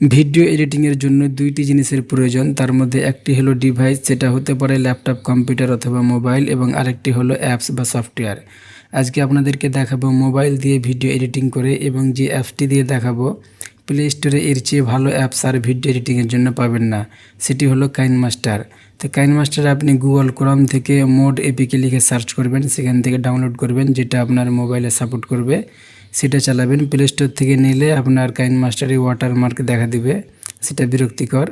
Video এডিটিংয়ের জন্য দুইটি জিনিসের প্রয়োজন। তার মধ্যে একটি হলো ডিভাইস, যেটা হতে পারে ল্যাপটপ, কম্পিউটার অথবা মোবাইল, এবং আরেকটি হলো অ্যাপস বা সফটওয়্যার। আজকে আপনাদেরকে দেখাবো মোবাইল দিয়ে ভিডিও এডিটিং করে এবং যে অ্যাপসটি দিয়ে দেখাবো, প্লে স্টোরে এর চেয়ে ভালো অ্যাপস আর ভিডিও এডিটিংয়ের জন্য পাবেন না। সেটি হলো কাইন মাস্টার। তো কাইন মাস্টার আপনি গুগল ক্রোম থেকে মোড এপিকে লিখে সার্চ করবেন, সেখান থেকে ডাউনলোড করবেন, যেটা আপনার মোবাইলে সাপোর্ট করবে। সেটা চালাবেন। প্লে স্টোর থেকে নিলে আপনার কাইন মাস্টারে ওয়াটারমার্ক দেখা দিবে। সেটা বিরক্তিকর।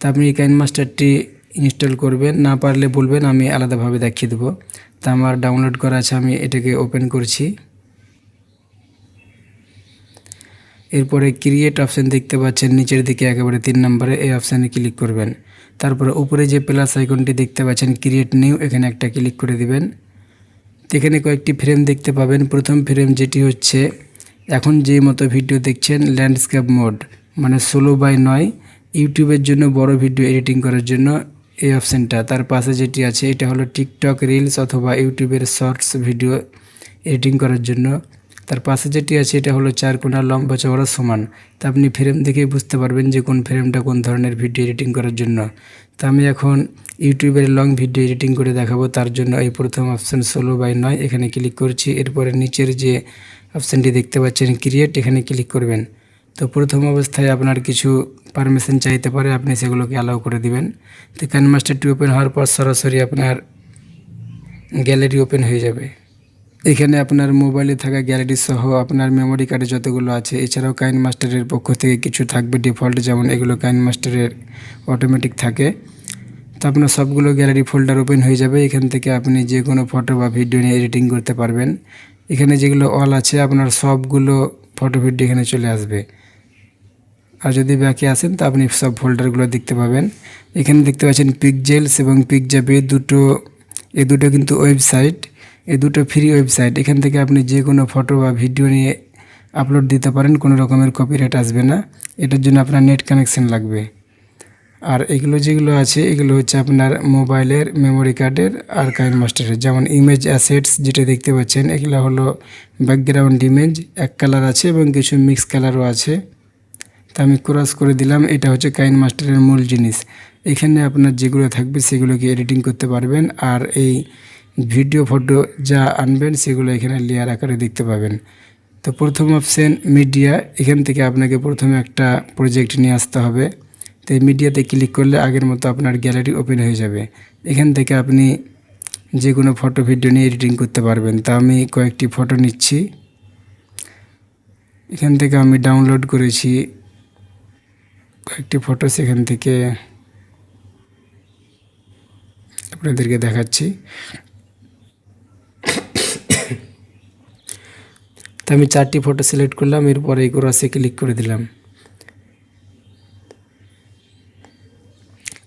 তা আপনি এই কাইন মাস্টারটি ইনস্টল করবেন। না পারলে বলবেন, আমি আলাদাভাবে দেখিয়ে দেবো। তা আমার ডাউনলোড করা আছে, আমি এটাকে ওপেন করছি। এরপরে ক্রিয়েট অপশান দেখতে পাচ্ছেন, নিচের দিকে একেবারে তিন নম্বরে এই অপশানে ক্লিক করবেন। তারপরে উপরে যে প্লাস আইকনটি দেখতে পাচ্ছেন ক্রিয়েট নিউ এখানে একটা ক্লিক করে দিবেন। এখানে কয়েকটি ফ্রেম দেখতে পাবেন। প্রথম ফ্রেম যেটি হচ্ছে, এখন যে মতো ভিডিও দেখছেন ল্যান্ডস্কেপ মোড মানে সোলো বাই নয়। ইউটিউবের জন্য বড় ভিডিও এডিটিং করার জন্য এই অপশানটা তার পাশে যেটি আছে, এটা হলো টিকটক রিলস অথবা ইউটিউবের শর্টস ভিডিও এডিটিং করার জন্য। তার পাশে যেটি আছে, এটা হলো চার কোনা লম্বা চওড়া সমান। তা আপনি ফ্রেম দেখেই বুঝতে পারবেন যে কোন ফ্রেমটা কোন ধরনের ভিডিও এডিটিং করার জন্য। তা আমি এখন ইউটিউবের লং ভিডিও এডিটিং করে দেখাবো, তার জন্য এই প্রথম অপশান ষোলো বাই নয়, এখানে ক্লিক করছি। এরপরে নিচের যে অপশানটি দেখতে পাচ্ছেন ক্রিয়েট এখানে ক্লিক করবেন। তো প্রথম অবস্থায় আপনার কিছু পারমিশন চাইতে পারে, আপনি সেগুলোকে অ্যালাউ করে দিবেন। তো ক্যান মাস্টারটি ওপেন হওয়ার পর সরাসরি আপনার গ্যালারি ওপেন হয়ে যাবে। এখানে আপনার মোবাইলে থাকা গ্যালারি সহ আপনার মেমোরি কার্ডে যতগুলো আছে, এছাড়াও কাইন মাস্টারের পক্ষ থেকে কিছু থাকবে ডিফল্ট যেমন এগুলো কাইন মাস্টারের অটোমেটিক থাকে। তো আপনার সবগুলো গ্যালারি ফোল্ডার ওপেন হয়ে যাবে। এখান থেকে আপনি যে কোনো ফটো বা ভিডিও নিয়ে এডিটিং করতে পারবেন। এখানে যেগুলো অল আছে, আপনার সবগুলো ফটো ভিডিও এখানে চলে আসবে। আর যদি ব্যাকে আসেন, তো আপনি সব ফোল্ডারগুলো দেখতে পাবেন। এখানে দেখতে পাচ্ছেন পিকজেলস এবং পিকজাবে দুটো এই দুটো কিন্তু ওয়েবসাইট এই দুটো ফ্রি ওয়েবসাইট এখান থেকে আপনি যে কোনো ফটো বা ভিডিও নিয়ে আপলোড দিতে পারেন, কোনো রকমের কপিরাইট আসবে না। এটার জন্য আপনার নেট কানেকশন লাগবে। আর এগুলো যেগুলো আছে, এগুলো হচ্ছে আপনার মোবাইলের মেমোরি কার্ডের আর কাইন মাস্টারের যেমন ইমেজ অ্যাসেটস যেটা দেখতে পাচ্ছেন, এগুলো হলো ব্যাকগ্রাউন্ড ইমেজ এক কালার আছে এবং কিছু মিক্স কালারও আছে। তা আমি ক্রস করে দিলাম, এটা হচ্ছে কাইন মাস্টারের মূল জিনিস। এখানে আপনার যেগুলো থাকবে, সেগুলোকে এডিটিং করতে পারবেন। আর এই ভিডিও, ফটো যা আনবেন, সেগুলো এখানে লেয়ার আকারে দেখতে পাবেন। তো প্রথম অপশান মিডিয়া এখান থেকে আপনাকে প্রথমে একটা প্রজেক্ট নিয়ে আসতে হবে। তো এই মিডিয়াতে ক্লিক করলে আগের মতো আপনার গ্যালারি ওপেন হয়ে যাবে। এখান থেকে আপনি যে কোনো ফটো ভিডিও নিয়ে এডিটিং করতে পারবেন। তা আমি কয়েকটি ফটো নিচ্ছি। এখান থেকে আমি ডাউনলোড করেছি কয়েকটি ফটো সেখান থেকে আপনাদেরকে দেখাচ্ছি। তো আমি চারটি ফটো সিলেক্ট করলাম, এরপরে এই ক্রসে ক্লিক করে দিলাম।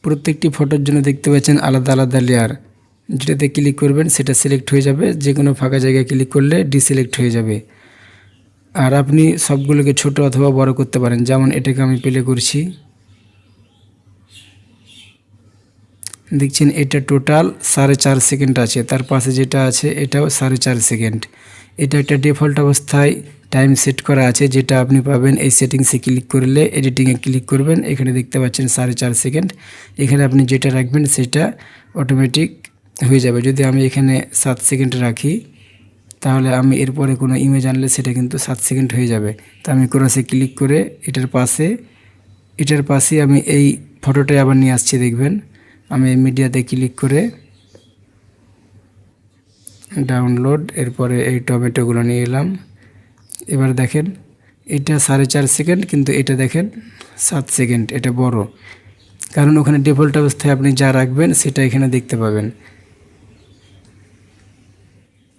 প্রত্যেকটি ফটোর জন্য দেখতে পাচ্ছেন আলাদা আলাদা লেয়ার যেটাতে ক্লিক করবেন, সেটা সিলেক্ট হয়ে যাবে। যে কোনো ফাঁকা জায়গায় ক্লিক করলে ডিসিলেক্ট হয়ে যাবে। আর আপনি সবগুলোকে ছোট অথবা বড় করতে পারেন। যেমন এটাকে আমি প্লে করছি। দেখছেন এটা টোটাল সাড়ে চার সেকেন্ড আছে। তার পাশে যেটা আছে, এটাও সাড়ে চার সেকেন্ড এটা একটা ডিফল্ট অবস্থায় টাইম সেট করা আছে, যেটা আপনি পাবেন এই সেটিংসে ক্লিক করলে এডিটিংয়ে ক্লিক করবেন, এখানে দেখতে পাচ্ছেন সাড়ে চার সেকেন্ড এখানে আপনি যেটা রাখবেন সেটা অটোমেটিক হয়ে যাবে। যদি আমি এখানে সাত সেকেন্ড রাখি, তাহলে আমি এরপরে কোনো ইমেজ আনলে সেটা কিন্তু সাত সেকেন্ড হয়ে যাবে। তো আমি ক্রসে ক্লিক করে এটার পাশে এটার পাশে আমি এই ফটোটাই আবার নিয়ে আসছি, দেখবেন। আমি মিডিয়াতে ক্লিক করে ডাউনলোড এরপরে এই টমেটোগুলো নিয়ে এলাম। এবার দেখেন, এটা সাড়ে চার সেকেন্ড কিন্তু এটা দেখেন সাত সেকেন্ড এটা বড়। কারণ ওখানে ডিফল্ট অবস্থায় আপনি যা রাখবেন, সেটা এখানে দেখতে পাবেন।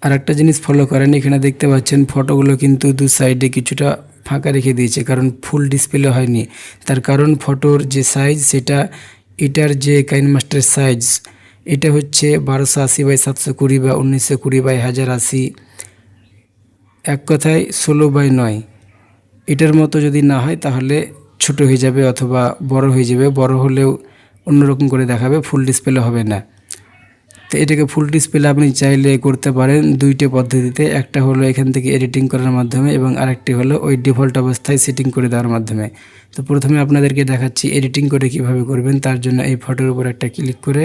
আর একটা জিনিস ফলো করেন, এখানে দেখতে পাচ্ছেন ফটোগুলো কিন্তু দু সাইডে কিছুটা ফাঁকা রেখে দিয়েছে, কারণ ফুল ডিসপ্লে হয়নি। তার কারণ ফটোর যে সাইজ সেটা এটার যে কাইন মাস্টার সাইজ এটা হচ্ছে বারোশো আশি বাই সাতশো কুড়ি বা উনিশশো কুড়ি বাই হাজার আশি। এক কথায় ষোলো বাই নয়। এটার মতো যদি না হয় তাহলে ছোট হয়ে যাবে অথবা বড় হয়ে যাবে। বড় হলেও অন্যরকম করে দেখাবে ফুল ডিসপ্লে হবে না। তো এটাকে ফুল ডিসপ্লে আপনি চাইলে করতে পারেন দুইটা পদ্ধতিতে। একটা হলো এখান থেকে এডিটিং করার মাধ্যমে এবং আরেকটি হলো ওই ডিফল্ট অবস্থায় সেটিং করে দেওয়ার মাধ্যমে। তো প্রথমে আপনাদেরকে দেখাচ্ছি এডিটিং করে কীভাবে করবেন, তার জন্য এই ফটোর উপর একটা ক্লিক করে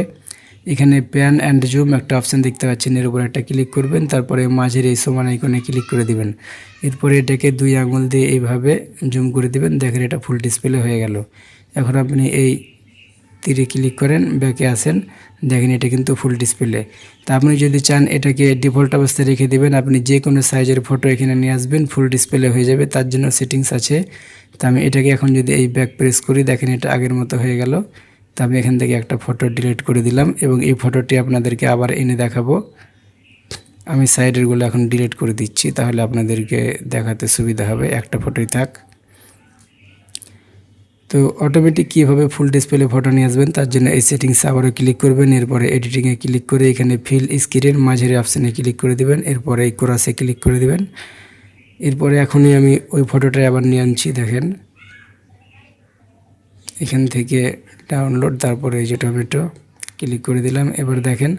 এখানে প্যান অ্যান্ড জুম একটা অপশান দেখতে পাচ্ছেন। এর উপর একটা ক্লিক করবেন, তারপরে মাঝের এই সমান আইকনে ক্লিক করে দিবেন। এরপরে এটাকে দুই আঙুল দিয়ে এইভাবে জুম করে দিবেন। দেখেন এটা ফুল ডিসপ্লে হয়ে গেল। এখন আপনি এই তীরে ক্লিক করেন ব্যাকে আসেন। দেখেন এটা কিন্তু ফুল ডিসপ্লে তা আপনি যদি চান এটাকে ডিফল্ট অবস্থায় রেখে দিবেন, আপনি যে কোনো সাইজের ফটো এখানে নিয়ে আসবেন ফুল ডিসপ্লে হয়ে যাবে। তার জন্য সেটিংস আছে। তা আমি এটাকে এখন যদি এই ব্যাক প্রেস করি, দেখেন এটা আগের মতো হয়ে গেল। তা আমি এখান থেকে একটা ফটো ডিলিট করে দিলাম এবং এই ফটোটি আপনাদেরকে আবার এনে দেখাবো। আমি সাইডেরগুলো এখন ডিলিট করে দিচ্ছি, তাহলে আপনাদেরকে দেখাতে সুবিধা হবে। একটা ফটোই থাক। তো অটোমেটিক কীভাবে ফুল ডিসপ্লে ফটো নিয়ে আসবেন, তার জন্য এই সেটিংসে আবারও ক্লিক করবেন, এরপরে এডিটিংয়ে ক্লিক করে এখানে ফিল স্ক্রিনের মাঝের অপশানে ক্লিক করে দেবেন, এরপরে এই কোরাসে ক্লিক করে দেবেন। এরপরে এখনই আমি ওই ফটোটা আবার নিয়ে আনছি, দেখেন। এখান থেকে ডাউনলোড তারপরে এই যে টমেটো ক্লিক করে দিলাম। এবার দেখেন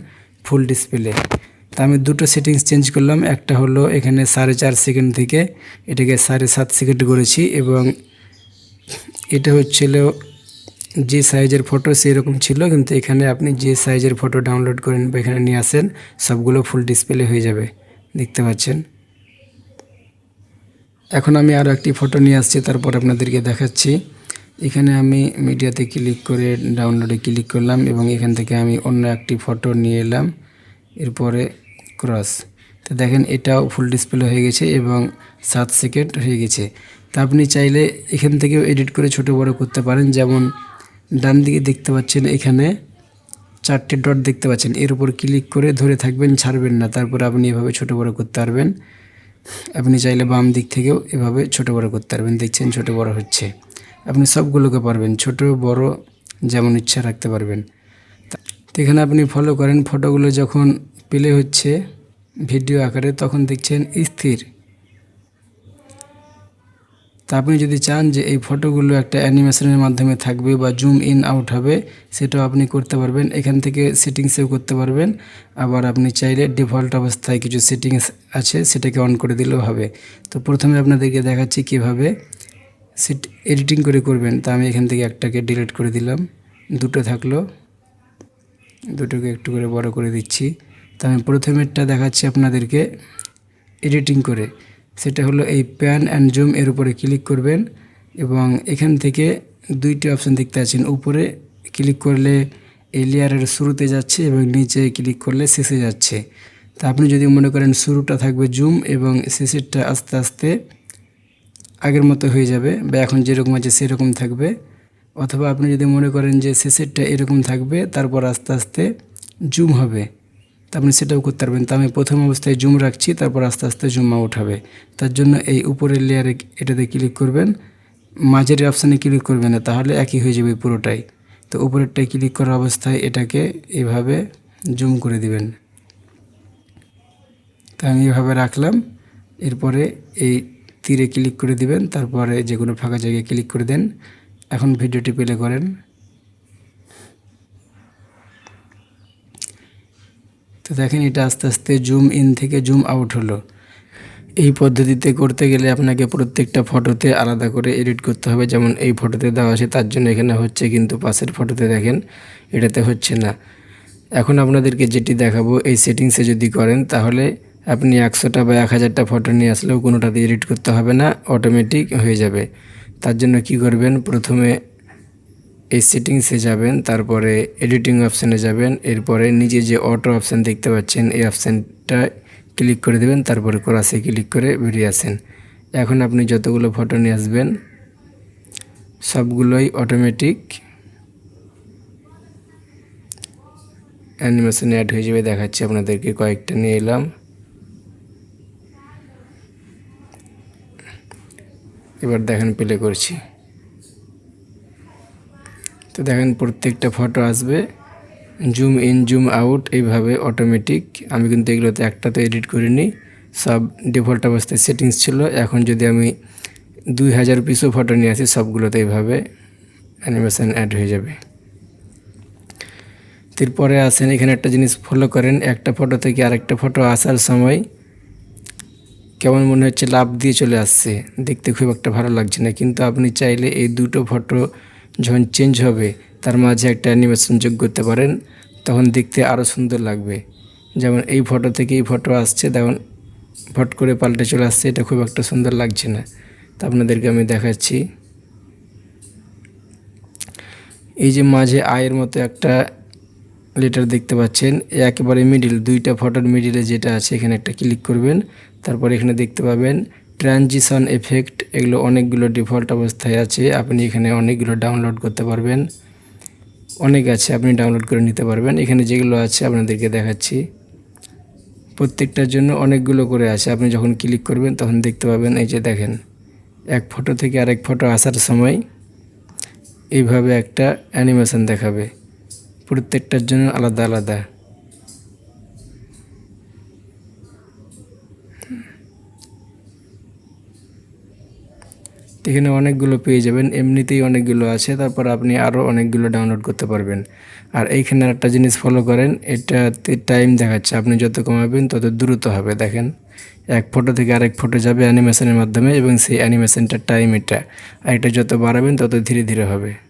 ফুল ডিসপ্লে তা আমি দুটো সেটিংস চেঞ্জ করলাম। একটা হলো এখানে সাড়ে চার সেকেন্ড থেকে এটাকে সাড়ে সাত সেকেন্ড করেছি এবং এটা হচ্ছিল যে সাইজের ফটো সেরকম ছিল, কিন্তু এখানে আপনি যে সাইজের ফটো ডাউনলোড করেন বা এখানে নিয়ে আসেন, সবগুলো ফুল ডিসপ্লে হয়ে যাবে। দেখতে পাচ্ছেন? এখন আমি আরও একটি ফটো নিয়ে আসছি, তারপর আপনাদেরকে দেখাচ্ছি। এখানে আমি মিডিয়াতে ক্লিক করে ডাউনলোডে ক্লিক করলাম এবং এখান থেকে আমি অন্য একটি ফটো নিয়ে এলাম। এরপরে ক্রস। তো দেখেন, এটাও ফুল ডিসপ্লে হয়ে গেছে এবং সাত সেকেন্ড হয়ে গেছে। তা আপনি চাইলে এখান থেকেও এডিট করে ছোট বড় করতে পারেন। যেমন ডান দিকে দেখতে পাচ্ছেন, এখানে চারটে ডট দেখতে পাচ্ছেন। এর উপর ক্লিক করে ধরে থাকবেন, ছাড়বেন না। তারপর আপনি এভাবে ছোট বড় করতে পারবেন। আপনি চাইলে বাম দিক থেকেও এভাবে ছোট বড় করতে পারবেন। দেখছেন, ছোট বড় হচ্ছে। আপনি সবগুলোকে পারবেন, ছোট, বড়, যেমন ইচ্ছা রাখতে পারবেন। তো এখানে আপনি ফলো করেন ফটোগুলো যখন প্লে হচ্ছে ভিডিও আকারে, তখন দেখছেন স্থির। তা আপনি যদি চান যে এই ফটোগুলো একটা অ্যানিমেশনের মাধ্যমে থাকবে বা জুম ইন আউট হবে, সেটাও আপনি করতে পারবেন। এখান থেকে সেটিংসেও করতে পারবেন। আবার আপনি চাইলে ডিফল্ট অবস্থায় কিছু সেটিংস আছে, সেটাকে অন করে দিলেও হবে। তো প্রথমে আপনাদেরকে দেখাচ্ছি কীভাবে সেট এডিটিং করে করবেন, তা আমি এখান থেকে একটাকে ডিলিট করে দিলাম। দুটো থাকল। দুটোকে একটু করে বড় করে দিচ্ছি। তা আমি প্রথমেরটা দেখাচ্ছি আপনাদেরকে এডিটিং করে। সেটা হলো এই প্যান অ্যান্ড জুম এর উপরে ক্লিক করবেন এবং এখান থেকে দুইটি অপশান দেখতে আছেন উপরে ক্লিক করলে এই লেয়ারের শুরুতে যাচ্ছে এবং নিচে ক্লিক করলে শেষে যাচ্ছে। তা আপনি যদি মনে করেন শুরুটা থাকবে জুম এবং শেষেরটা আস্তে আস্তে আগের মতো হয়ে যাবে বা এখন যেরকম আছে সেরকম থাকবে। অথবা আপনি যদি মনে করেন যে শেষেরটা এরকম থাকবে, তারপর আস্তে আস্তে জুম হবে, তা আপনি সেটাও করতে পারবেন। তা আমি প্রথম অবস্থায় জুম রাখছি, তারপর আস্তে আস্তে জুম হবে। তার জন্য এই উপরের লেয়ারে এটাতে ক্লিক করবেন। মাঝের অপশানে ক্লিক করবেন না, তাহলে একই হয়ে যাবে পুরোটাই। তো উপরেরটায় ক্লিক করা অবস্থায় এটাকে এভাবে জুম করে দিবেন। তা আমি এভাবে রাখলাম। এরপরে এই তীরে ক্লিক করে দিবেন, তারপরে যে কোনো ফাঁকা জায়গায় ক্লিক করে দেন। এখন ভিডিওটি প্লে করেন। তো দেখেন এটা আস্তে আস্তে জুম ইন থেকে জুম আউট হলো। এই পদ্ধতিতে করতে গেলে আপনাকে প্রত্যেকটা ফটোতে আলাদা করে এডিট করতে হবে। যেমন এই ফটোতে দেওয়া আছে, তার জন্য এখানে হচ্ছে কিন্তু পাশের ফটোতে দেখেন, এটাতে হচ্ছে না। এখন আপনাদেরকে যেটি দেখাবো, এই সেটিংসে যদি করেন, তাহলে আপনি একশোটা বা এক হাজারটা ফটো নিয়ে আসলেও কোনোটাতে এডিট করতে হবে না অটোমেটিক হয়ে যাবে। তার জন্য কি করবেন? প্রথমে এই সেটিংসে যাবেন, তারপরে এডিটিং অপশানে যাবেন, এরপরে নিজে যে অটো অপশান দেখতে পাচ্ছেন, এই অপশানটা ক্লিক করে দেবেন, তারপরে কোরাসে ক্লিক করে বেরিয়ে আসেন। এখন আপনি যতগুলো ফটো নিয়ে আসবেন, সবগুলোই অটোমেটিক অ্যানিমেশনে অ্যাড হয়ে যাবে, দেখাচ্ছি আপনাদেরকে, কয়েকটা নিয়ে এলাম। এবার দেখেন প্লে করছি। তো দেখেন প্রত্যেকটা ফটো আসবে। জুম ইন জুম আউট এইভাবে অটোমেটিক আমি কিন্তু এগুলোতে একটা তো এডিট করিনি সব ডিফল্ট অবস্থায় সেটিংস ছিল। এখন যদি আমি দুই হাজার পিসও ফটো নিয়ে আসি, সবগুলোতে এইভাবে অ্যানিমেশন অ্যাড হয়ে যাবে। এরপরে আসেন এখানে একটা জিনিস ফলো করেন। একটা ফটো থেকে আরেকটা ফটো আসার সময় কেমন মনে হচ্ছে? লাভ দিয়ে চলে আসছে। দেখতে খুব একটা ভালো লাগছে না, কিন্তু আপনি চাইলে এই দুটো ফটো যখন চেঞ্জ হবে, তার মাঝে একটা অ্যানিমেশন যোগ করতে পারেন, তখন দেখতে আরও সুন্দর লাগবে। যেমন এই ফটো থেকে এই ফটো আসছে, তখন ফট করে পাল্টে চলে আসছে, এটা খুব একটা সুন্দর লাগছে না। তা আপনাদেরকে আমি দেখাচ্ছি। এই যে মাঝে আয়ের মতো একটা লেটার দেখতে পাচ্ছেন। একেবারে মিডিল দুইটা ফটোর মিডিলে যেটা আছে, এখানে একটা ক্লিক করবেন। তারপর এখানে দেখতে পাবেন ট্রানজিশন এফেক্ট এগুলো অনেকগুলো ডিফল্ট অবস্থায় আছে। আপনি এখানে অনেকগুলো ডাউনলোড করতে পারবেন। অনেক আছে, আপনি ডাউনলোড করে নিতে পারবেন। এখানে যেগুলো আছে, আপনাদেরকে দেখাচ্ছি। প্রত্যেকটার জন্য অনেকগুলো করে আছে। আপনি যখন ক্লিক করবেন, তখন দেখতে পাবেন, এই যে দেখেন, এক ফটো থেকে আরেক ফটো আসার সময় এইভাবে একটা অ্যানিমেশন দেখাবে। প্রত্যেকটার জন্য আলাদা আলাদা। এখানে অনেকগুলো পেয়ে যাবেন, এমনিতেই অনেকগুলো আছে, তারপর আপনি আরও অনেকগুলো ডাউনলোড করতে পারবেন। আর এইখানে একটা জিনিস ফলো করেন, এটাতে টাইম দেখাচ্ছে, আপনি যত কমাবেন তত দ্রুত হবে, দেখেন। এক ফটো থেকে আরেক ফটো যাবে অ্যানিমেশনের মাধ্যমে, এবং সেই অ্যানিমেশনটার টাইম এটা। আর এটা যত বাড়াবেন তত ধীরে ধীরে হবে।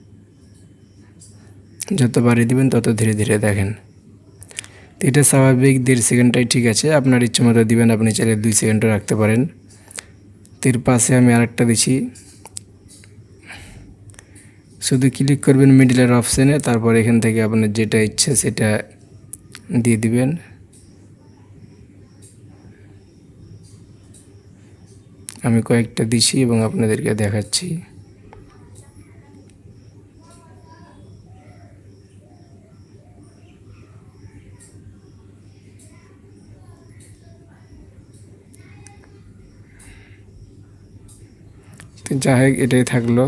যত বাড়িয়ে দিবেন, তত ধীরে ধীরে দেখেন। এটা স্বাভাবিক, দেড় সেকেন্ডটাই ঠিক আছে। আপনার ইচ্ছে মতো দিবেন, আপনি চাইলে দুই সেকেন্ডও রাখতে পারেন। এর পাশে আমি আরেকটা দিচ্ছি শুধু ক্লিক করবেন মিডিলের অপশানে তারপর এখান থেকে আপনার যেটা ইচ্ছে সেটা দিয়ে দিবেন। আমি কয়েকটা দিছি এবং আপনাদেরকে দেখাচ্ছি। যাই হোক, এটাই থাকল।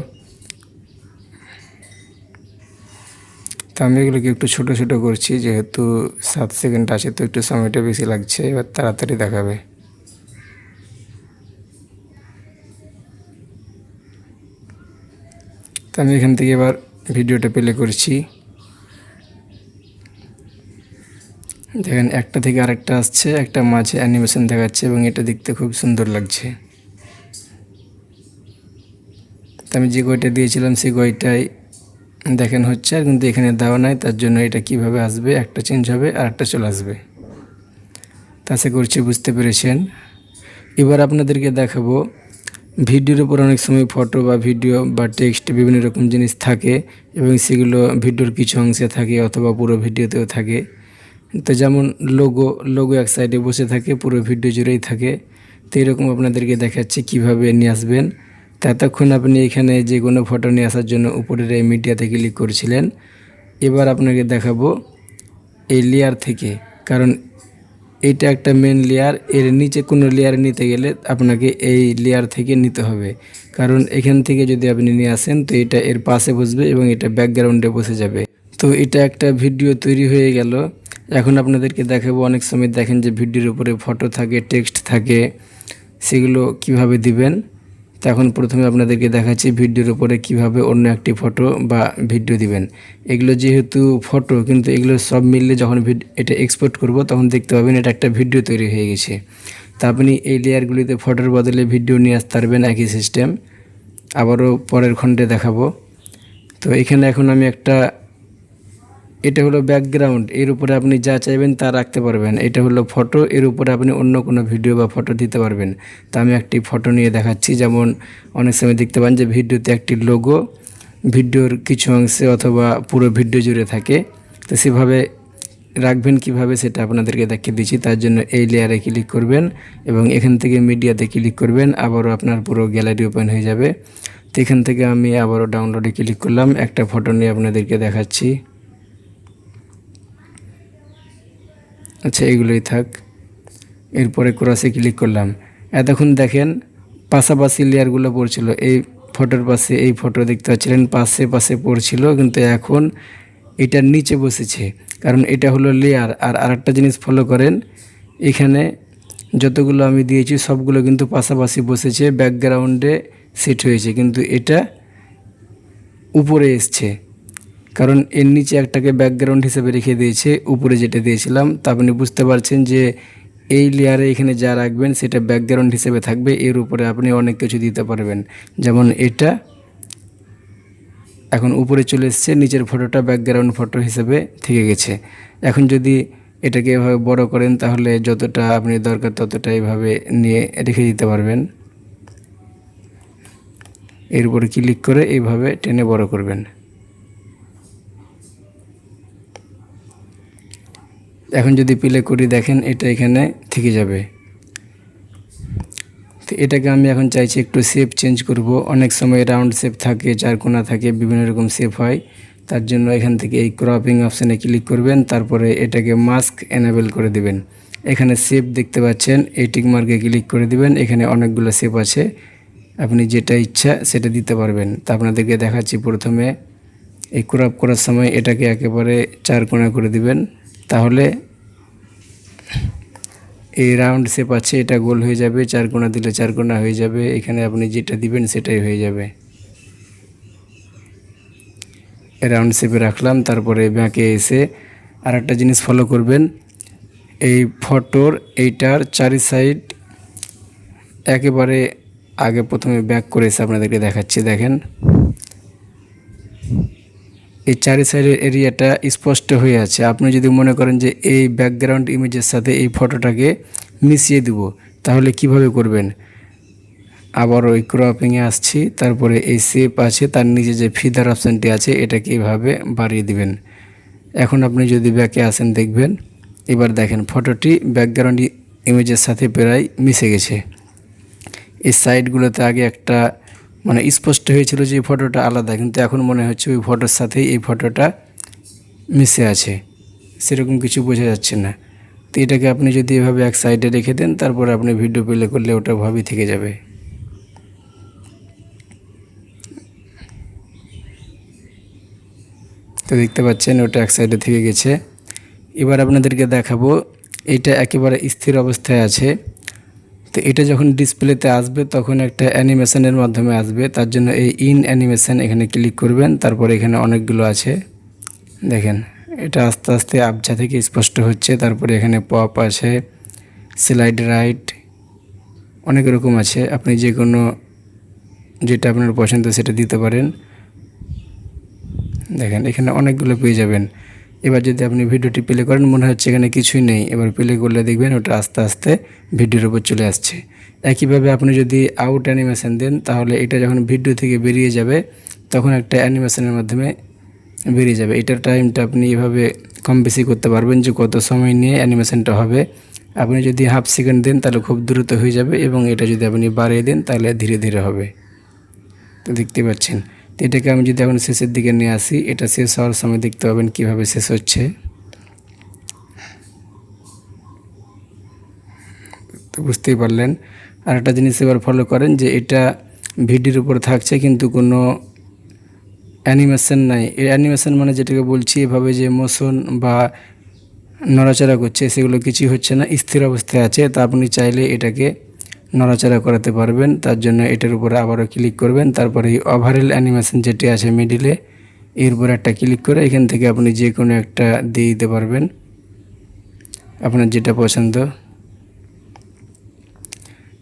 তো আমি এগুলোকে একটু ছোট ছোট করছি, যেহেতু সাত সেকেন্ড আছে, তো একটু সময়টা বেশি লাগছে। এবার তাড়াতাড়ি দেখাবে। তো আমি এখান থেকে এবার ভিডিওটা প্লে করছি। দেখেন, একটা থেকে আরেকটা আসছে, একটা মাঝে অ্যানিমেশন দেখাচ্ছে এবং এটা দেখতে খুব সুন্দর লাগছে। তো আমি যে গয়টা দিয়েছিলাম, সেই গয়টাই দেখেন হচ্ছে, আর কিন্তু এখানে দেওয়া নাই, তার জন্য এটা কীভাবে আসবে, একটা চেঞ্জ হবে, আর একটা চলে আসবে। তা আশা করছি বুঝতে পেরেছেন। এবার আপনাদেরকে দেখাবো, ভিডিওর উপর অনেক সময় ফটো বা ভিডিও বা টেক্সট বিভিন্ন রকম জিনিস থাকে, এবং সেগুলো ভিডিওর কিছু অংশে থাকে অথবা পুরো ভিডিওতেও থাকে। তো যেমন লোগো লোগো এক সাইডে বসে থাকে, পুরো ভিডিও জুড়েই থাকে। তো এরকম আপনাদেরকে দেখাচ্ছি কীভাবে নিয়ে আসবেন। তো এতক্ষণ আপনি এখানে যে কোনো ফটো নিয়ে আসার জন্য উপরের এই মিডিয়াতে ক্লিক করেছিলেন। এবার আপনাকে দেখাবো এই লেয়ার থেকে, কারণ এটা একটা মেন লেয়ার এর নিচে কোনো লেয়ার নিতে গেলে আপনাকে এই লেয়ার থেকে নিতে হবে। কারণ এখান থেকে যদি আপনি নিয়ে আসেন, তো এটা এর পাশে বসবে এবং এটা ব্যাকগ্রাউন্ডে বসে যাবে। তো এটা একটা ভিডিও তৈরি হয়ে গেল। এখন আপনাদেরকে দেখাবো, অনেক সময় দেখেন যে ভিডিওর উপরে ফটো থাকে টেক্সট থাকে, সেগুলো কীভাবে দিবেন। তো এখন প্রথমে আপনাদেরকে দেখাচ্ছি ভিডিওর উপরে কীভাবে অন্য একটি ফটো বা ভিডিও দিবেন। এগুলো যেহেতু ফটো, কিন্তু এগুলো সব মিললে যখন এটা এক্সপোর্ট করব, তখন দেখতে পাবেন এটা একটা ভিডিও তৈরি হয়ে গেছে। তা আপনি এই লেয়ারগুলিতে ফটোর বদলে ভিডিও নিয়ে আসতে পারবেন একই সিস্টেম আবারও পরের খণ্ডে দেখাবো। তো এখানে এখন আমি একটা এটা হলো ব্যাকগ্রাউন্ড এর উপরে আপনি যা চাইবেন তা রাখতে পারবেন। এটা হলো ফটো এর উপরে আপনি অন্য কোনো ভিডিও বা ফটো দিতে পারবেন। তা আমি একটি ফটো নিয়ে দেখাচ্ছি, যেমন অনেক সময় দেখতে পান যে ভিডিওতে একটি লোগো ভিডিওর কিছু অংশে অথবা পুরো ভিডিও জুড়ে থাকে। তো সেভাবে রাখবেন কীভাবে সেটা আপনাদেরকে দেখিয়ে দিচ্ছি। তার জন্য এই লেয়ারে ক্লিক করবেন এবং এখান থেকে মিডিয়াতে ক্লিক করবেন, আবারও আপনার পুরো গ্যালারি ওপেন হয়ে যাবে। তো এখান থেকে আমি আবারও ডাউনলোডে ক্লিক করলাম। একটা ফটো নিয়ে আপনাদেরকে দেখাচ্ছি। আচ্ছা এগুলোই থাক। এরপরে ক্রসে ক্লিক করলাম? এতক্ষণ দেখেন পাশাপাশি লেয়ারগুলো পড়ছিল। এই ফটোর পাশে এই ফটো দেখতে পাচ্ছিলেন, পাশে পাশে পড়ছিল, কিন্তু এখন এটার নিচে বসেছে। কারণ এটা হলো লেয়ার। আর আরেকটা জিনিস ফলো করেন, এখানে যতগুলো আমি দিয়েছি, সবগুলো কিন্তু পাশাপাশি বসেছে ব্যাকগ্রাউন্ডে সেট হয়েছে, কিন্তু এটা উপরে এসছে। কারণ এর নিচে একটাকে ব্যাকগ্রাউন্ড হিসেবে রেখে দিয়েছে, উপরে যেটা দিয়েছিলাম, তা আপনি বুঝতে পারছেন যে এই লেয়ারে এখানে যা রাখবেন সেটা ব্যাকগ্রাউন্ড হিসেবে থাকবে, এর উপরে আপনি অনেক কিছু দিতে পারবেন। যেমন এটা, এখন উপরে চলে এসছে, নিচের ফটোটা ব্যাকগ্রাউন্ড ফটো হিসেবে থেকে গেছে। এখন যদি এটাকে এভাবে বড় করেন, তাহলে যতটা আপনি দরকার ততটা এইভাবে নিয়ে রেখে দিতে পারবেন। এর উপরে ক্লিক করে এইভাবে টেনে বড় করবেন। এখন যদি প্লে করি, দেখেন এটা এখানে থেকে যাবে। তো এটাকে আমি এখন চাইছি একটু শেপ চেঞ্জ করব। অনেক সময় রাউন্ড শেপ থাকে চারকোনা থাকে, বিভিন্ন রকম শেপ হয়। তার জন্য এখান থেকে এই ক্রপিং অপশানে ক্লিক করবেন, তারপরে এটাকে মাস্ক এনেবেল করে দিবেন। এখানে শেপ দেখতে পাচ্ছেন, এই টিক মার্কে ক্লিক করে দিবেন। এখানে অনেকগুলো শেপ আছে। আপনি যেটা ইচ্ছা সেটা দিতে পারবেন। তা আপনাদেরকে দেখাচ্ছি প্রথমে। এই ক্রপ করার সময় এটাকে একেবারে চার কোণা করে দিবেন। তাহলে এই রাউন্ড শেপ আছে এটা গোল হয়ে যাবে, চার কোণা দিলে চার কোণা হয়ে যাবে, এখানে আপনি যেটা দিবেন সেটাই হয়ে যাবে। রাউন্ড শেপে রাখলাম, তারপরে ব্যাঁকে এসে আর একটা জিনিস ফলো করবেন। এই ফটোর এইটার চারি সাইড একেবারে আগে প্রথমে ব্যাক করে এসে আপনাদেরকে দেখাচ্ছি, দেখেন। এই চারি সাইডের এরিয়াটা স্পষ্ট হয়ে আছে। আপনি যদি মনে করেন যে এই ব্যাকগ্রাউন্ড ইমেজের সাথে এই ফটোটাকে মিশিয়ে দিব, তাহলে কীভাবে করবেন? আবার ওই ক্রপিংয়ে আসছি, তারপরে এই শেপ আছে, তার নিচে যে ফিদার অপশানটি আছে, এটাকে এইভাবে বাড়িয়ে দিবেন। এখন আপনি যদি ব্যাকে আসেন দেখবেন, এবার দেখেন ফটোটি ব্যাকগ্রাউন্ড ইমেজের সাথে প্রায় মিশে গেছে। এই সাইডগুলোতে আগে একটা মানে স্পষ্ট হয়েছিল যে এই ফটোটা আলাদা, কিন্তু এখন মনে হচ্ছে ওই ফটোর সাথেই এই ফটোটা মিশে আছে। সেরকম কিছু বোঝা যাচ্ছে না। তো এটাকে আপনি যদি এভাবে এক সাইডে রেখে দেন, তারপরে আপনি ভিডিও প্লে করলে ওটা ভাবই থেকে যাবে। তো দেখতে পাচ্ছেন, ওটা এক সাইডে থেকে গেছে। এবার আপনাদেরকে দেখাবো, এটা একেবারে স্থির অবস্থায় আছে। তো এটা যখন ডিসপ্লেতে আসবে, তখন একটা অ্যানিমেশনের মাধ্যমে আসবে। তার জন্য এই ইন অ্যানিমেশন এখানে ক্লিক করবেন। তারপর এখানে অনেকগুলো আছে। দেখেন, এটা আস্তে আস্তে আবছা থেকে স্পষ্ট হচ্ছে। তারপরে এখানে পপ আছে স্লাইড রাইট অনেক রকম আছে। আপনি যে কোনো যেটা আপনার পছন্দ সেটা দিতে পারেন। দেখেন, এখানে অনেকগুলো পেয়ে যাবেন। এবার যদি আপনি ভিডিওটি প্লে করেন, মনে হচ্ছে এখানে কিছুই নেই। এবার প্লে করলে দেখবেন ওটা আস্তে আস্তে ভিডিওর উপর চলে আসছে। একইভাবে আপনি যদি আউট অ্যানিমেশন দেন, তাহলে এটা যখন ভিডিও থেকে বেরিয়ে যাবে, তখন একটা অ্যানিমেশানের মাধ্যমে বেরিয়ে যাবে। এটার টাইমটা আপনি এভাবে কম বেশি করতে পারবেন যে কত সময় নিয়ে অ্যানিমেশনটা হবে। আপনি যদি হাফ সেকেন্ড দেন, তাহলে খুব দ্রুত হয়ে যাবে এবং এটা যদি আপনি বাড়িয়ে দেন, তাহলে ধীরে ধীরে হবে। তো দেখতে পাচ্ছেন। এটাকে আমি যদি এখন শেষের দিকে নিয়ে আসি, এটা শেষ হওয়ার সময় দেখতে পাবেন কীভাবে শেষ হচ্ছে। তো বুঝতেই পারলেন। আর একটা জিনিস এবার ফলো করেন যে এটা ভিডিওর উপর থাকছে, কিন্তু কোনো অ্যানিমেশন নাই। এই অ্যানিমেশন মানে যেটাকে বলছি, এভাবে যে মোশন বা নড়াচড়া করছে, সেগুলো কিছুই হচ্ছে না। স্থির অবস্থায় আছে, তা আপনি চাইলে এটাকে নড়াচড়া করাতে পারবেন, তার জন্য এটার উপরে আবারও ক্লিক করবেন, তারপরে এই ওভারঅল অ্যানিমেশন যেটি আছে মিডিলে এর উপর একটা ক্লিক করে এখান থেকে আপনি যে কোনো একটা দিয়ে দিতে পারবেন। আপনার যেটা পছন্দ।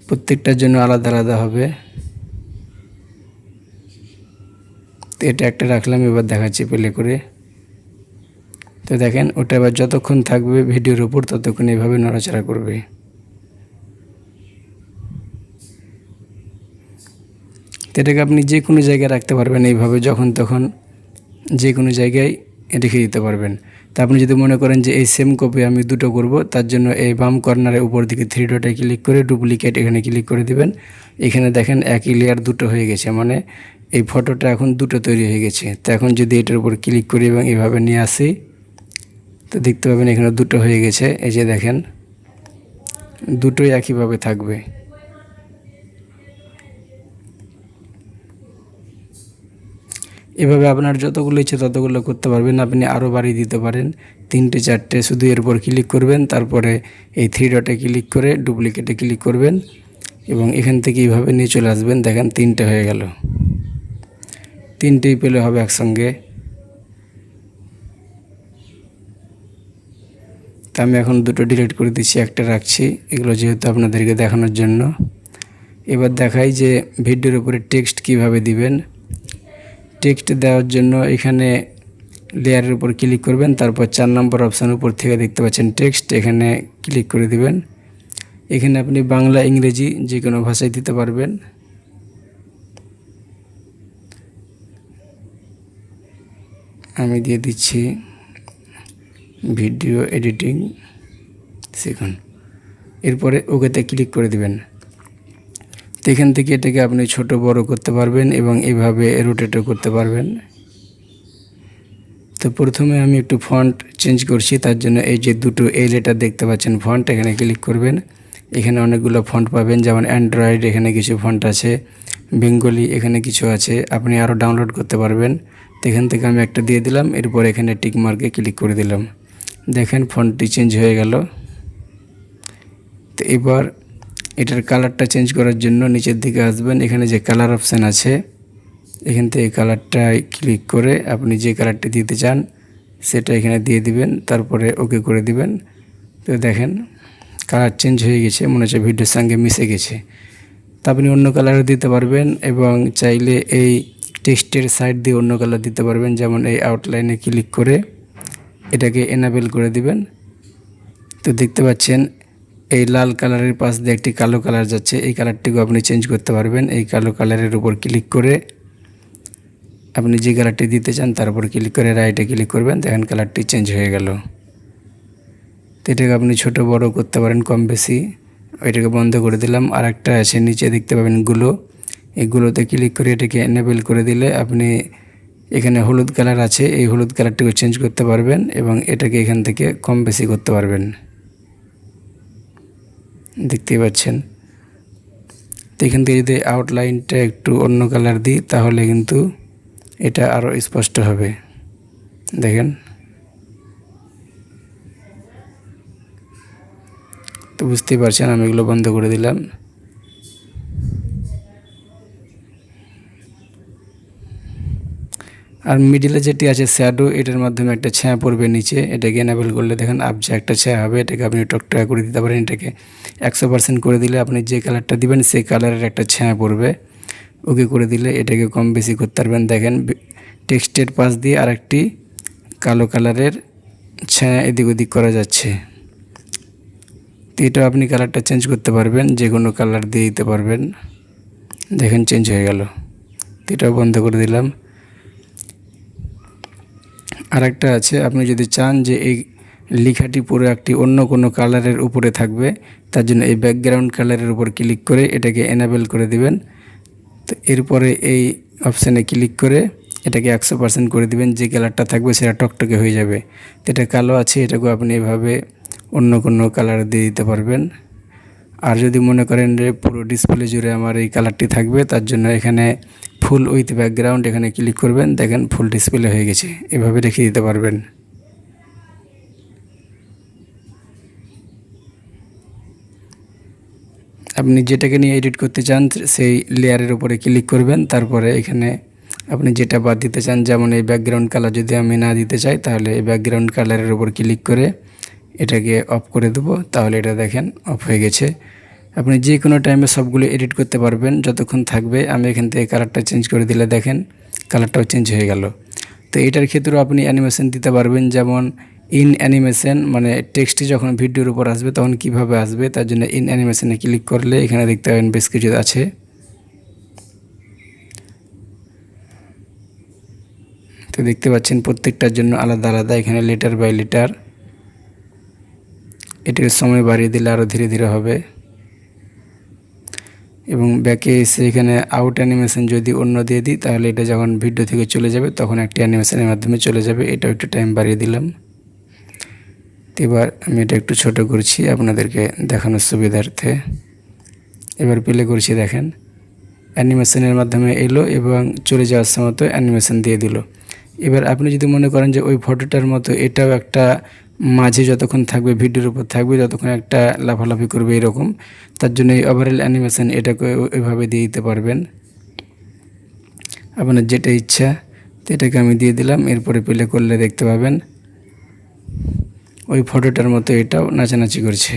প্রত্যেকটার জন্য আলাদা আলাদা হবে। তো এটা একটা রাখলাম, এবার দেখাচ্ছি প্লে করে। তো দেখেন, ওটা এবার যতক্ষণ থাকবে, ভিডিওর উপর ততক্ষণ এভাবে নড়াচড়া করবে। তো এটাকে আপনি যে কোনো জায়গায় রাখতে পারবেন এইভাবে, যখন তখন যে কোনো জায়গায় রেখে দিতে পারবেন। তা আপনি যদি মনে করেন যে এই সেম কপি আমি দুটো করব, তার জন্য এই বাম কর্নারের উপর দিকে থ্রি ডটে ক্লিক করে ডুপ্লিকেট এখানে ক্লিক করে দিবেন। এখানে দেখেন একই লেয়ার দুটো হয়ে গেছে মানে এই ফটোটা এখন দুটো তৈরি হয়ে গেছে। তো এখন যদি এটার উপর ক্লিক করি এবং এভাবে নিয়ে আসি, তো দেখতে পাবেন এখানে দুটো হয়ে গেছে। এই যে দেখেন, দুটোই একইভাবে থাকবে। এভাবে আপনার যতগুলো ইচ্ছে ততগুলো করতে পারবেন। আপনি আরও বাড়িয়ে দিতে পারেন। তিনটে, চারটে শুধু এরপর ক্লিক করবেন। তারপরে এই থ্রি ডটে ক্লিক করে ডুপ্লিকেটে ক্লিক করবেন এবং এখান থেকে এইভাবে নিয়ে চলে আসবেন। দেখেন তিনটে হয়ে গেল। তিনটেই পেলে হবে একসঙ্গে। তা আমি এখন দুটো ডিলিট করে দিচ্ছি, একটা রাখছি। এগুলো যেহেতু আপনাদেরকে দেখানোর জন্য। এবার দেখাই যে ভিডিওর উপরে টেক্সট কীভাবে দিবেন। টেক্সট দেওয়ার জন্য এখানে লেয়ারের উপর ক্লিক করবেন, তারপর চার নম্বর অপশান উপর থেকে দেখতে পাচ্ছেন টেক্সট এখানে ক্লিক করে দিবেন। এখানে আপনি বাংলা, ইংরেজি যে কোনো ভাষায় দিতে পারবেন। আমি দিয়ে দিচ্ছি ভিডিও এডিটিং শিখুন এরপরে ওকেতে ক্লিক করে দিবেন। তো এখান থেকে এটাকে আপনি ছোট, বড় করতে পারবেন এবং এভাবে রোটেটও করতে পারবেন। তো প্রথমে আমি একটু ফন্ট চেঞ্জ করছি, তার জন্য এই যে দুটো এই লেটার দেখতে পাচ্ছেন ফন্ট এখানে ক্লিক করবেন। এখানে অনেকগুলো ফন্ট পাবেন, যেমন অ্যান্ড্রয়েড এখানে কিছু ফন্ট আছে বেঙ্গলি এখানে কিছু আছে, আপনি আরও ডাউনলোড করতে পারবেন। তো এখান থেকে আমি একটা দিয়ে দিলাম, এরপর এখানে টিক মার্কে ক্লিক করে দিলাম। দেখেন ফন্টটি চেঞ্জ হয়ে গেল। তো এবার এটার কালারটা চেঞ্জ করার জন্য নিচের দিকে আসবেন। এখানে যে কালার অপশান আছে, এখান থেকে কালারটায় ক্লিক করে আপনি যে কালারটি দিতে চান, সেটা এখানে দিয়ে দিবেন, তারপরে ওকে করে দিবেন। তো দেখেন, কালার চেঞ্জ হয়ে গেছে, মনে হচ্ছে ভিডিওর সঙ্গে মিশে গেছে। তা আপনি অন্য কালারও দিতে পারবেন এবং চাইলে এই টেক্সটের সাইড দিয়ে অন্য কালার দিতে পারবেন, যেমন এই আউটলাইনে ক্লিক করে এটাকে এনাবেল করে দিবেন। তো দেখতে পাচ্ছেন এই লাল কালারের পাশ দিয়ে একটি কালো কালার যাচ্ছে। এই কালারটিকেও আপনি চেঞ্জ করতে পারবেন। এই কালো কালারের উপর ক্লিক করে আপনি যে কালারটি দিতে চান, তার উপর ক্লিক করে রাইটে ক্লিক করবেন। দেখেন কালারটি চেঞ্জ হয়ে গেল। এটাকে আপনি ছোট, বড় করতে পারেন কম বেশি। এটাকে বন্ধ করে দিলাম। আর একটা আছে, নিচে দেখতে পাবেনগুলো। এইগুলোতে ক্লিক করে এটাকে এনেবেল করে দিলে আপনি এখানে হলুদ কালার আছে। এই হলুদ কালারটিকে চেঞ্জ করতে পারবেন এবং এটাকে এখান থেকে কম বেশি করতে পারবেন। দেখতেই পাচ্ছেন। তো এখান থেকে যদি আউটলাইনটা একটু অন্য কালার দিই, তাহলে কিন্তু এটা আরও স্পষ্ট হবে। দেখেন। তো বুঝতেই পারছেন, আমি এগুলো বন্ধ করে দিলাম। আর মিডিলে যেটি আছে শ্যাডো এটার মাধ্যমে একটা ছায়া পড়বে নিচে। এটাকে এনাবেল করলে দেখেন আপ যে একটা ছায়া হবে, এটাকে আপনি টকটকা করে দিতে পারেন। এটাকে একশো পার্সেন্ট করে দিলে আপনি যে কালারটা দিবেন, সেই কালারের একটা ছায়া পড়বে। ওকে করে দিলে এটাকে কম বেশি করতে পারবেন। দেখেন টেক্সটের পাশ দিয়ে আরেকটি কালো কালারের ছায়া এদিক ওদিক করা যাচ্ছে। তো এটাও আপনি কালারটা চেঞ্জ করতে পারবেন, যে কোনো কালার দিয়ে দিতে পারবেন। দেখেন চেঞ্জ হয়ে গেল। তো এটাও বন্ধ করে দিলাম। আরেকটা আছে, আপনি যদি চান যে এই লেখাটি পুরো একটি অন্য কোনো কালারের উপরে থাকবে, তার জন্য এই ব্যাকগ্রাউন্ড কালারের উপর ক্লিক করে এটাকে এনাবেল করে দিবেন। তো এরপরে এই অপশানে ক্লিক করে এটাকে একশো পার্সেন্ট করে দিবেন, যে কালারটা থাকবে সেটা টকটকে হয়ে যাবে। তো এটা কালো আছে, এটাকেও আপনি এভাবে অন্য কোনো কালার দিয়ে দিতে পারবেন। আর যদি মনে করেন পুরো ডিসপ্লে জুড়ে আমার এই কালারটি থাকবে, তার জন্য এখানে ফুল উইথ ব্যাকগ্রাউন্ড এখানে ক্লিক করবেন, দেখেন ফুল ডিসপ্লে হয়ে গেছে। এভাবে রেখে দিতে পারবেন। আপনি যেটাকে নিয়ে এডিট করতে চান, সেই লেয়ারের উপরে ক্লিক করবেন, তারপরে এখানে আপনি যেটা বাদ দিতে চান, যেমন এই ব্যাকগ্রাউন্ড কালার যদি আমি না দিতে চাই, তাহলে এই ব্যাকগ্রাউন্ড কালারের উপর ক্লিক করে এটাকে অফ করে দেবো। তাহলে এটা দেখেন অফ হয়ে গেছে। আপনি যে কোনো টাইমে সবগুলো এডিট করতে পারবেন, যতক্ষণ থাকবে। আমি এখান থেকে কালারটা চেঞ্জ করে দিলে দেখেন কালারটাও চেঞ্জ হয়ে গেল। তো এটার ক্ষেত্রেও আপনি অ্যানিমেশন দিতে পারবেন। যেমন ইন অ্যানিমেশন মানে টেক্সটটি যখন ভিডিওর উপর আসবে, তখন কীভাবে আসবে, তার জন্য ইন অ্যানিমেশনে ক্লিক করলে এখানে দেখতে পাবেন বেশ কিছু আছে। তো দেখতে পাচ্ছেন প্রত্যেকটার জন্য আলাদা আলাদা, এখানে লেটার বাই লিটার এটির সময় বাড়িয়ে দিলে আরও ধীরে ধীরে হবে। এবং ব্যাকে এসে এখানে আউট অ্যানিমেশন যদি অন্য দিয়ে দিই, তাহলে এটা যখন ভিডিও থেকে চলে যাবে, তখন একটি অ্যানিমেশনের মাধ্যমে চলে যাবে। এটাও একটু টাইম বাড়িয়ে দিলাম। এবার আমি এটা একটু ছোট করছি আপনাদেরকে দেখানোর সুবিধার্থে। এবার প্লে করছি, দেখেন। অ্যানিমেশনের মাধ্যমে এলো এবং চলে যাওয়ার সময় তো অ্যানিমেশন দিয়ে দিল। এবার আপনি যদি মনে করেন যে ওই ফটোটার মতো এটাও একটা মাঝে যতক্ষণ থাকবে, ভিডিওর উপর থাকবে ততক্ষণ একটা লাফালাফি করবে এরকম, তার জন্য এই ওভারঅল অ্যানিমেশন এটাকে এভাবে দিয়ে দিতে পারবেন। আপনার যেটা ইচ্ছা, এটাকে আমি দিয়ে দিলাম, এরপরে প্লে করলে দেখতে পাবেন। ওই ফটোটার মতো এটাও নাচানাচি করছে।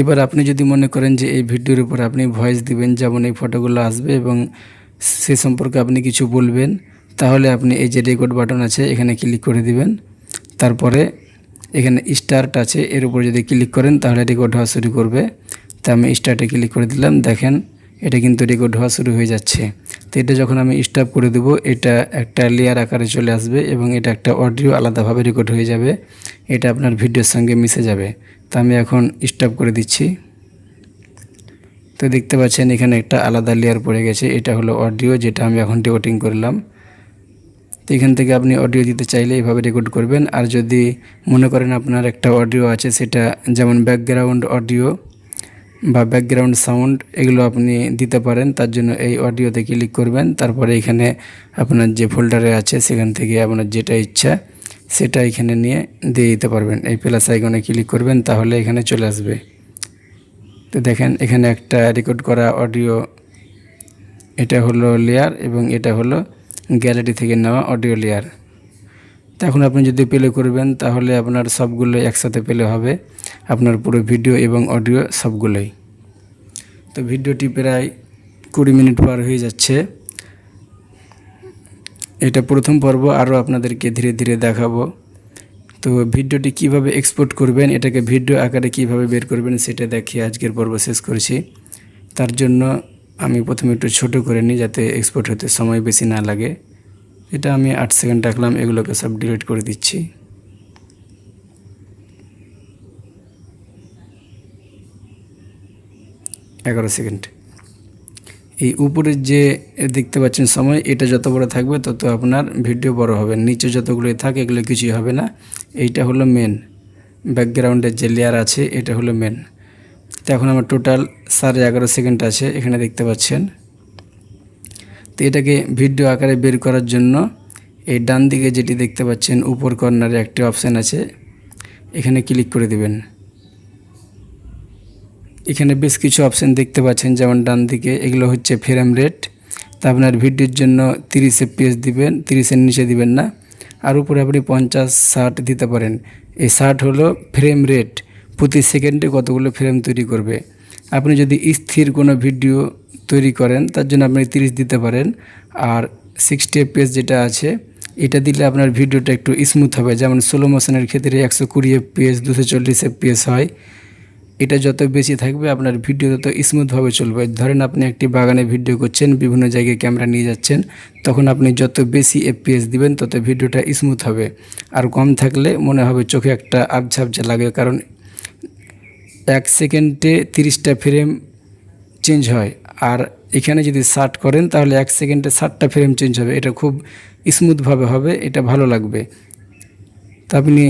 এবার আপনি যদি মনে করেন যে এই ভিডিওর উপর আপনি ভয়েস দিবেন, যেমন এই ফটোগুলো আসবে এবং সে সম্পর্কে আপনি কিছু বলবেন তাহলে আপনি এই যে রেকর্ড বাটন আছে, এখানে ক্লিক করে দিবেন। তারপরে এখানে স্টার্ট আছে, এর উপর যদি ক্লিক করেন, তাহলে রেকর্ড হওয়া শুরু করবে। তা আমি স্টার্টে ক্লিক করে দিলাম, দেখেন এটা কিন্তু রেকর্ড হওয়া শুরু হয়ে যাচ্ছে। তো এটা যখন আমি স্টপ করে দেবো, এটা একটা লেয়ার আকারে চলে আসবে এবং এটা একটা অডিও আলাদাভাবে রেকর্ড হয়ে যাবে। এটা আপনার ভিডিওর সঙ্গে মিশে যাবে। তো আমি এখন স্টপ করে দিচ্ছি। তো দেখতে পাচ্ছেন এখানে একটা আলাদা লেয়ার পড়ে গেছে, এটা হলো অডিও যেটা আমি এখন রেকর্ডিং করলাম। তো এখান থেকে আপনি অডিও দিতে চাইলে এইভাবে রেকর্ড করবেন। আর যদি মনে করেন আপনার একটা অডিও আছে, সেটা যেমন ব্যাকগ্রাউন্ড অডিও বা ব্যাকগ্রাউন্ড সাউন্ড এগুলো আপনি দিতে পারেন। তার জন্য এই অডিওতে ক্লিক করবেন। তারপরে এখানে আপনার যে ফোল্ডারে আছে, সেখান থেকে আপনার যেটা ইচ্ছা, সেটা এখানে নিয়ে দিয়ে দিতে পারবেন। এই প্লাস আইকনে ক্লিক করবেন, তাহলে এখানে চলে আসবে। তো দেখেন, এখানে একটা রেকর্ড করা অডিও এটা হলো লেয়ার এবং এটা হলো গ্যালারি থেকে নেওয়া অডিও লেয়ার। তো এখন আপনি যদি প্লে করবেন, তাহলে আপনার সবগুলোই একসাথে প্লে হবে। আপনার পুরো ভিডিও এবং অডিও সবগুলোই। তো ভিডিওটি প্রায় কুড়ি মিনিট পার হয়ে যাচ্ছে। এটা প্রথম পর্ব, আরও আপনাদেরকে ধীরে ধীরে দেখাবো। তো ভিডিওটি কীভাবে এক্সপোর্ট করবেন, এটাকে ভিডিও আকারে কীভাবে বের করবেন, সেটা দেখিয়ে আজকের পর্ব শেষ করেছি। তার জন্য আমি প্রথমে একটু ছোটো করে নিই যাতে এক্সপোর্ট হতে সময় বেশি না লাগে। এটা আমি আট সেকেন্ড রাখলাম, এগুলোকে সব ডিলিট করে দিচ্ছি। এগারো সেকেন্ড এই উপরের যে দেখতে পাচ্ছেন সময়, এটা যত বড় থাকবে তত আপনার ভিডিও বড় হবে। নিচে যতগুলোই থাকে, এগুলো কিছুই হবে না। এইটা হলো মেন ব্যাকগ্রাউন্ডের যে লেয়ার আছে, এটা হলো মেন তো এখন আমার টোটাল সাড়ে এগারো সেকেন্ড আছে, এখানে দেখতে পাচ্ছেন। তো এটাকে ভিডিও আকারে বের করার জন্য এই ডান দিকে যেটি দেখতে পাচ্ছেন, উপর কর্নারে একটি অপশান আছে। এখানে ক্লিক করে দিবেন। এখানে বেশ কিছু অপশান দেখতে পাচ্ছেন, যেমন ডান দিকে, এগুলো হচ্ছে ফ্রেম রেট তা আপনার ভিডিওর জন্য তিরিশ এফপিএস দিবেন, তিরিশের নিচে দিবেন না। আর উপরে আপনি পঞ্চাশ, ষাট দিতে পারেন। এই ষাট হলো ফ্রেম রেট প্রতি সেকেন্ডে কতগুলো ফ্রেম তৈরি করবে? আপনি যদি স্থির কোনো ভিডিও তৈরি করেন, তার জন্য আপনি তিরিশ দিতে পারেন। আর সিক্সটি এফপিএস যেটা আছে, এটা দিলে আপনার ভিডিওটা একটু স্মুথ হবে। যেমন স্লো মোশনের ক্ষেত্রে একশো কুড়ি এফপিএস দুশো চল্লিশ এফপিএস হয়। এটা যত বেশি থাকবে, আপনার ভিডিও তত স্মুথভাবে চলবে। ধরেন আপনি একটি বাগানে ভিডিও করছেন, বিভিন্ন জায়গায় ক্যামেরা নিয়ে যাচ্ছেন, তখন আপনি যত বেশি এফপিএস দিবেন, তত ভিডিওটা স্মুথ হবে। আর কম থাকলে মনে হবে চোখে একটা আবঝা আবঝা লাগে, কারণ এক সেকেন্ডে তিরিশটা ফ্রেম চেঞ্জ হয়। আর এখানে যদি শার্ট করেন, তাহলে এক সেকেন্ডে ষাটটা ফ্রেম চেঞ্জ হবে। এটা খুব স্মুথভাবে হবে, এটা ভালো লাগবে। তা আপনি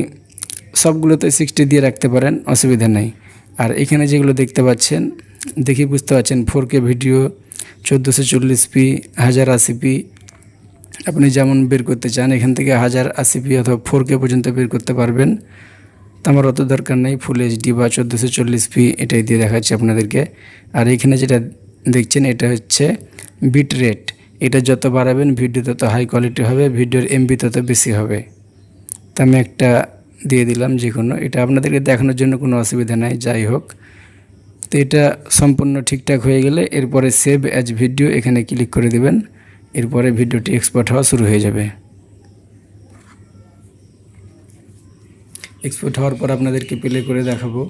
সবগুলোতে সিক্সটি দিয়ে রাখতে পারেন, অসুবিধা নেই। আর এখানে যেগুলো দেখতে পাচ্ছেন, দেখে বুঝতে পারছেন ফোর কে ভিডিও চোদ্দোশো চল্লিশ পি হাজার আশি পি আপনি যেমন বের করতে চান, এখান থেকে হাজার আশি পি অথবা ফোর কে পর্যন্ত বের করতে পারবেন। আমার অত দরকার নেই ফুল এইচডি বা চোদ্দোশো চল্লিশ পি এটাই দিয়ে দেখাচ্ছি আপনাদেরকে। আর এখানে যেটা দেখছেন, এটা হচ্ছে বিট রেট এটা যত বাড়াবেন ভিডিও তত হাই কোয়ালিটি হবে ভিডিওর এমবি তত বেশি হবে। তো আমি একটা দিয়ে দিলাম যে কোনো। এটা আপনাদেরকে দেখানোর জন্য কোনো অসুবিধা নাই, যাই হোক। তো এটা সম্পূর্ণ ঠিকঠাক হয়ে গেলে এরপরে সেভ অ্যাজ ভিডিও এখানে ক্লিক করে দেবেন। এরপরে ভিডিওটি এক্সপোর্ট হওয়া শুরু হয়ে যাবে। এক্সপোর্ট হওয়ার পর আপনাদেরকে প্লে করে দেখাবো।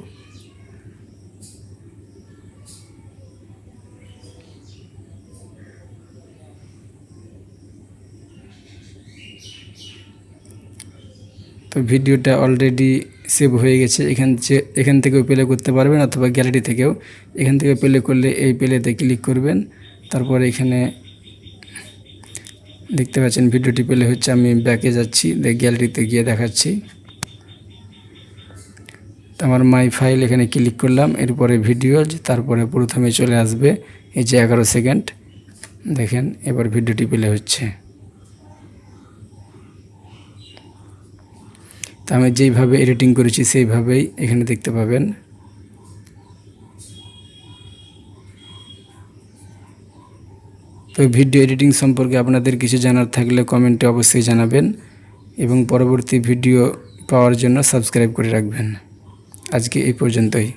তো ভিডিওটা অলরেডি সেভ হয়ে গেছে। এখান এখান থেকেও প্লে করতে পারবেন অথবা গ্যালারি থেকেও। এখান থেকে প্লে করলে এই প্লেতে ক্লিক করবেন। তারপর এখানে দেখতে পাচ্ছেন ভিডিওটি প্লে হচ্ছে, আমি ব্যাকে যাচ্ছি গ্যালারিতে গিয়ে দেখাচ্ছি। আমার মাই ফাইল এখানে ক্লিক করলাম, এরপরে ভিডিও তারপরে প্রথমে চলে আসবে, এই যে এগারো সেকেন্ড দেখেন, এবার ভিডিওটি প্লে হচ্ছে। তো আমি যেইভাবে এডিটিং করেছি, সেইভাবেই এখানে দেখতে পাবেন। তো ভিডিও এডিটিং সম্পর্কে আপনাদের কিছু জানার থাকলে কমেন্টে অবশ্যই জানাবেন এবং পরবর্তী ভিডিও পাওয়ার জন্য সাবস্ক্রাইব করে রাখবেন। আজকে এই পর্যন্তই